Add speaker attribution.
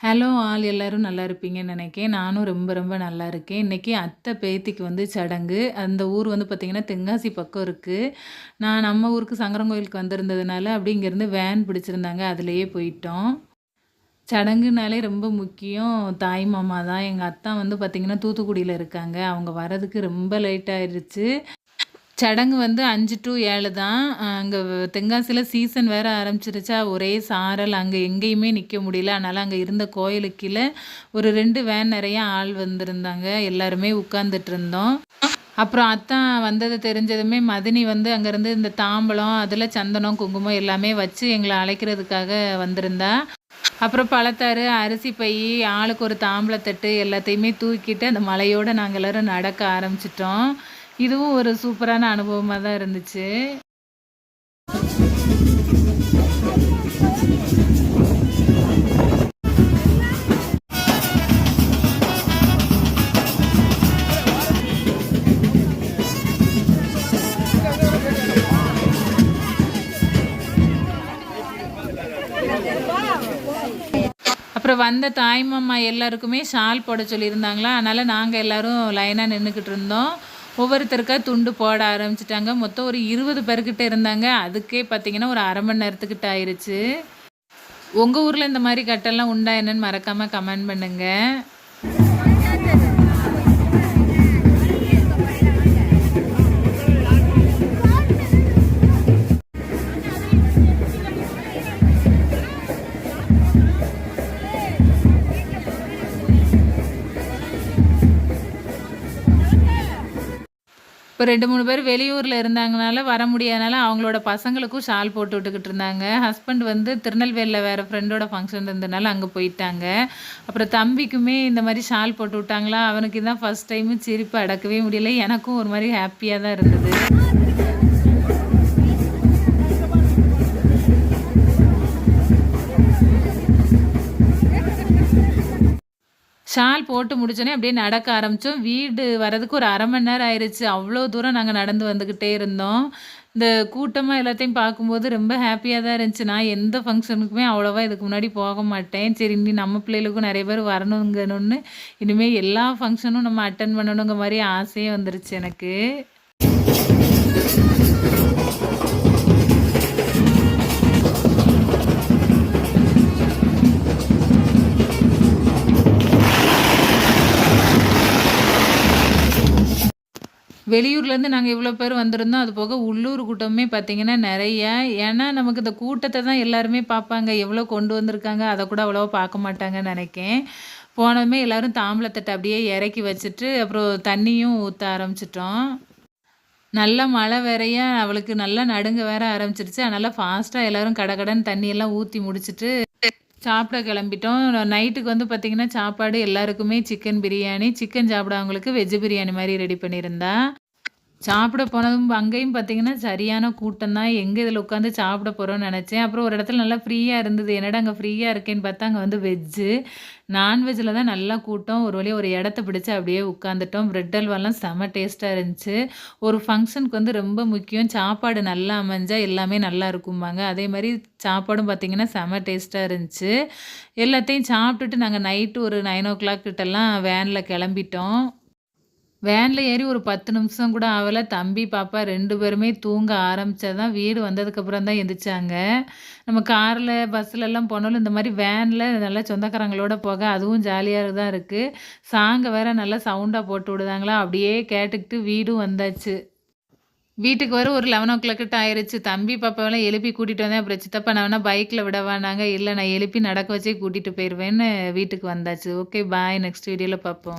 Speaker 1: Hello ஆள் எல்லாரும் நல்லா இருப்பீங்கன்னு நினைக்கிறேன். நானும் ரொம்ப ரொம்ப நல்லா இருக்கேன். இன்றைக்கி அத்தை, பேத்திக்கு வந்து சடங்கு. அந்த ஊர் வந்து பார்த்திங்கன்னா தென்காசி பக்கம் இருக்குது நான் நம்ம ஊருக்கு சங்கரங்கோயிலுக்கு வந்திருந்ததுனால, அப்படி இங்கேருந்து வேன் பிடிச்சிருந்தாங்க. அதுலேயே போயிட்டோம். சடங்குனாலே ரொம்ப முக்கியம் தாய் மாமா தான். எங்கள் அத்தா வந்து பார்த்திங்கன்னா தூத்துக்குடியில் இருக்காங்க. அவங்க வரதுக்கு ரொம்ப லேட் ஆயிடுச்சு சடங்கு வந்து அஞ்சு டூ ஏழு தான். அங்கே தென்காசியில சீசன் வேறு ஆரம்பிச்சிருச்சா, ஒரே சாரல். அங்கே எங்கேயுமே நிற்க முடியல. அதனால் அங்கே இருந்த கோயிலுக்கு கீழே ஒரு ரெண்டு வேன் நிறைய ஆள் வந்திருந்தாங்க. எல்லாருமே உட்காந்துட்டு இருந்தோம். அப்புறம் அத்தான் வந்தது தெரிஞ்சதுமே மதினி வந்து அங்கேருந்து இந்த தாம்பலம், அதில் சந்தனம், குங்குமம் எல்லாமே வச்சு எங்களை அழைக்கிறதுக்காக வந்திருந்தா. அப்புறம் பழத்தாறு, அரிசி பை, ஆளுக்கு ஒரு தாம்பலத்தட்டு எல்லாத்தையுமே தூக்கிட்டு அந்த மலையோட நாங்கள் எல்லோரும் நடக்க ஆரம்பிச்சிட்டோம் இதுவும் ஒரு சூப்பரான அனுபவமாக தான் இருந்துச்சு. அப்புறம் வந்த தாய்மாமா எல்லாருக்குமே ஷால் போட சொல்லியிருந்தாங்களா, அதனால நாங்க எல்லாரும் லைனா நின்றுக்கிட்டு இருந்தோம். ஒவ்வொருத்தருக்கா துண்டு போட ஆரம்பிச்சுட்டாங்க. மொத்தம் ஒரு 20 பேர்கிட்ட இருந்தாங்க. அதுக்கே பார்த்தீங்கன்னா, ஒரு அரை மணி நேரத்துக்கிட்ட ஆயிருச்சு. உங்க ஊர்ல இந்த மாதிரி கட்டெல்லாம் உண்டா என்னன்னு மறக்காம கமெண்ட் பண்ணுங்க. இப்போ 2, 3 பேர் வெளியூரில் இருந்தாங்கனால, வர முடியாதனால அவங்களோட பசங்களுக்கும் ஷால் போட்டு விட்டுக்கிட்டு இருந்தாங்க. ஹஸ்பண்ட் வந்து திருநெல்வேலியில் வேறு ஃப்ரெண்டோட ஃபங்க்ஷன் இருந்தனால அங்கே போயிட்டாங்க. அப்புறம் தம்பிக்குமே இந்த மாதிரி ஷால் போட்டு விட்டாங்களா, அவனுக்கு தான் ஃபர்ஸ்ட் டைமு சிரிப்பு அடக்கவே முடியல. எனக்கும் ஒரு மாதிரி ஹாப்பியாக தான் இருந்தது. ஷால் போட்டு முடிச்சோன்னே அப்படியே நடக்க ஆரம்பித்தோம் வீடு வரதுக்கு ஒரு அரை மணி நேரம் ஆயிடுச்சு அவ்வளோ தூரம் நாங்கள் நடந்து வந்துக்கிட்டே இருந்தோம். இந்த கூட்டமாக எல்லாத்தையும் பார்க்கும்போது ரொம்ப ஹாப்பியாக தான் இருந்துச்சு. நான் எந்த ஃபங்க்ஷனுக்குமே அவ்வளோவா இதுக்கு முன்னாடி போக மாட்டேன். சரி இனி நம்ம பிள்ளைகளுக்கும் நிறைய பேர் வரணுங்கணும்னு, இனிமேல் எல்லா ஃபங்க்ஷனும் நம்ம அட்டன் பண்ணணுங்கிற மாதிரி ஆசையே வந்துருச்சு எனக்கு. வெளியூர்லேருந்து நாங்கள் இவ்வளோ பேர் வந்திருந்தோம். அது போக உள்ளூர் கூட்டமே பார்த்தீங்கன்னா நிறைய ஏன்னா, நமக்கு இந்த கூட்டத்தை தான் எல்லாருமே பார்ப்பாங்க. எவ்வளோ கொண்டு வந்திருக்காங்க, அதை கூட அவ்வளோவா பார்க்க மாட்டாங்கன்னு நினைக்கேன் போனதுமே எல்லாரும் தாம்பலத்தட்ட அப்படியே இறக்கி வச்சுட்டு, அப்புறம் தண்ணியும் ஊற்ற ஆரம்பிச்சிட்டோம் நல்ல மழை வேறயா, அவளுக்கு நல்லா நடுங்க வேற ஆரம்பிச்சிடுச்சு அதனால் ஃபாஸ்ட்டாக ஃபாஸ்ட்டா எல்லாரும் கடகடன்னு தண்ணியெல்லாம் ஊற்றி முடிச்சுட்டு, சாப்பிட கிளம்பிட்டோம். நைட்டுக்கு வந்து பார்த்தீங்கன்னா, சாப்பாடு எல்லாருக்குமே சிக்கன் பிரியாணி, சிக்கன் சாப்பிடவங்களுக்கு வெஜ்ஜு பிரியாணி மாதிரி ரெடி பண்ணியிருந்தா. சாப்பிட போனதும் அங்கேயும் பார்த்தீங்கன்னா, சரியான கூட்டம் தான். எங்கே இதில் உட்காந்து சாப்பிட போகிறோன்னு நினச்சேன் அப்புறம் ஒரு இடத்துல நல்லா ஃப்ரீயாக இருந்தது. என்னடா அங்கே ஃப்ரீயாக இருக்கேன்னு பார்த்தா, அங்கே வந்து வெஜ்ஜு. நான்வெஜ்ஜில் தான் நல்லா கூட்டம். ஒரு வழியாக ஒரு இடத்த பிடிச்சி அப்படியே உட்காந்துட்டோம். பிரெட் அல்வாலாம் செம டேஸ்ட்டாக இருந்துச்சு. ஒரு ஃபங்க்ஷனுக்கு வந்து ரொம்ப முக்கியம். சாப்பாடு நல்லா அமைஞ்சால் எல்லாமே நல்லா இருக்கும்பாங்க. அதே மாதிரி சாப்பாடும் பார்த்தீங்கன்னா, செம்ம டேஸ்ட்டாக இருந்துச்சு. எல்லாத்தையும் சாப்பிட்டுட்டு நாங்கள் நைட்டு ஒரு 9:00 கிட்டலாம் வேனில் கிளம்பிட்டோம். வேனில் ஏறி ஒரு 10 நிமிஷம் கூட ஆகலை தம்பி, பாப்பா ரெண்டு பேருமே தூங்க ஆரம்பித்ததான் வீடு வந்ததுக்கப்புறம் தான் எந்திரிச்சாங்க. நம்ம காரில் பஸ்லெல்லாம் போனாலும் இந்த மாதிரி வேனில் நல்லா சொந்தக்காரங்களோட போக அதுவும் ஜாலியாக தான் இருக்குது சாங்கை வேற நல்லா சவுண்டாக போட்டு விடுதாங்களா, அப்படியே கேட்டுக்கிட்டு வீடும் வந்தாச்சு. வீட்டுக்கு வர ஒரு 11:00 கிட்ட ஆயிடுச்சு தம்பி, பாப்பாவெல்லாம் எழுப்பி கூட்டிகிட்டு வந்தேன். அப்புறம் சித்தப்பா நான் வேணால் பைக்கில் விடவானாங்க இல்லை நான் எழுப்பி நடக்க வச்சே கூட்டிகிட்டு போயிடுவேன்னு வீட்டுக்கு வந்தாச்சு. Okay bye. நெக்ஸ்ட் வீடியோவில் பார்ப்போம்.